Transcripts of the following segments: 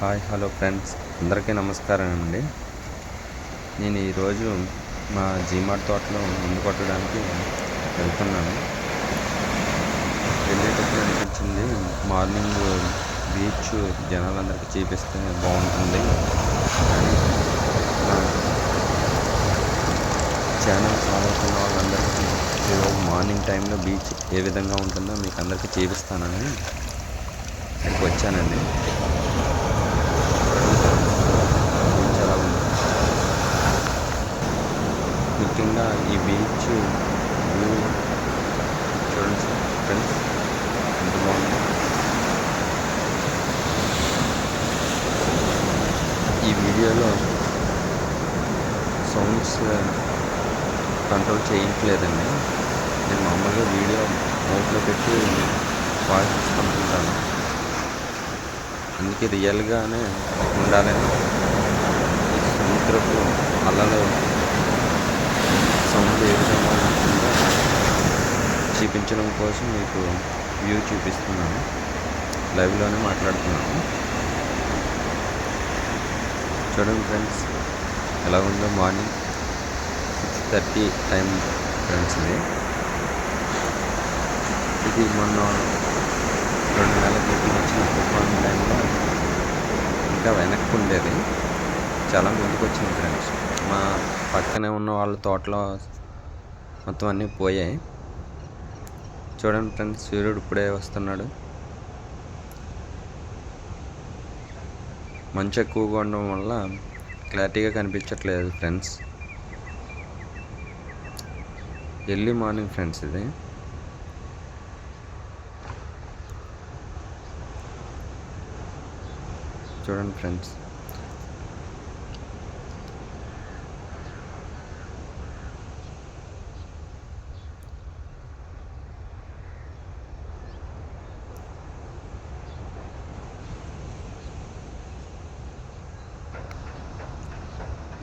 Hi hello friends. అందరికీ నమస్కారం అండి. నేను ఈరోజు మా జీమార్ట్ తోటలో ముందు కొట్టడానికి వెళ్తున్నాను. వెళ్ళేటప్పుడు అనిపించింది మార్నింగ్ బీచ్ జనాలందరికీ చూపిస్తే బాగుంటుంది. అని ఛానల్ ఫాలో అవుతున్న వాళ్ళందరికీ ఈరోజు మార్నింగ్ టైంలో బీచ్ ఏ విధంగా ఉంటుందో మీకు అందరికీ చూపిస్తానని ఇక్కడికి వచ్చానండి చాలా ఉంది ముఖ్యంగా ఈ బీచ్ వ్యూ చూడండి ఫ్రెండ్స్ ఎంత బాగుంది. ఈ వీడియోలో సౌండ్స్ కంట్రోల్ చేయట్లేదండి నేను మామూలుగా వీడియో మోట్లో పెట్టి వాయిస్ ఇస్తుంటాను అందుకే రియల్గానే ఉండాలని ఈ సముద్రపు అలలు సౌండ్ ఏ విధంగా ఉంటుందో చూపించడం కోసం మీకు వ్యూ చూపిస్తున్నాను. లైవ్లోనే మాట్లాడుతున్నాను. చూడండి ఫ్రెండ్స్ ఎలా ఉందో morning six thirty time friends ఇది. ఇది మొన్న రెండు నెలల క్రితం వచ్చిన తుఫాన్ టైంలో ఇంకా వెనక్కి ఉండేది చాలా ముందుకు వచ్చింది ఫ్రెండ్స్ పక్కనే ఉన్న వాళ్ళ తోటలో మొత్తం అన్నీ పోయాయి. చూడండి ఫ్రెండ్స్ సూర్యుడు ఇప్పుడే వస్తున్నాడు. మంచు ఎక్కువగా ఉండడం వల్ల క్లారిటీగా కనిపించట్లేదు ఫ్రెండ్స్. ఎర్లీ మార్నింగ్ ఫ్రెండ్స్ ఇది. చూడండి ఫ్రెండ్స్.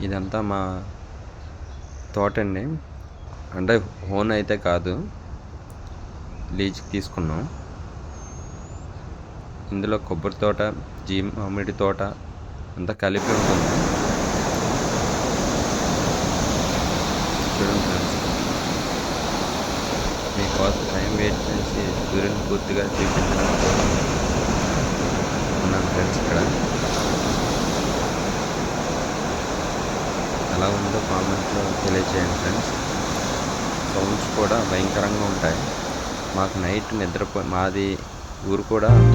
ఇదంతా మా తోట అండి అంటే ఓన్ అయితే కాదు. లీజ్కి తీసుకున్నాం. ఇందులో కొబ్బరి తోట జీ మామిడి తోట అంతా కలిపి ఉంటుంది. చూడండి ఫ్రెండ్స్. మీకోసం టైం వెయిట్ చేసి సూర్యుని పూర్తిగా చూపించడం ఉన్నాను ఫ్రెండ్స్ ఇక్కడ. ఎలా ఉందో కామెంట్లో తెలియచేయండి ఫ్రెండ్స్. సౌండ్స్ కూడా భయంకరంగా ఉంటాయి. మాకు నైట్ నిద్రపో మాది ఊరు కూడా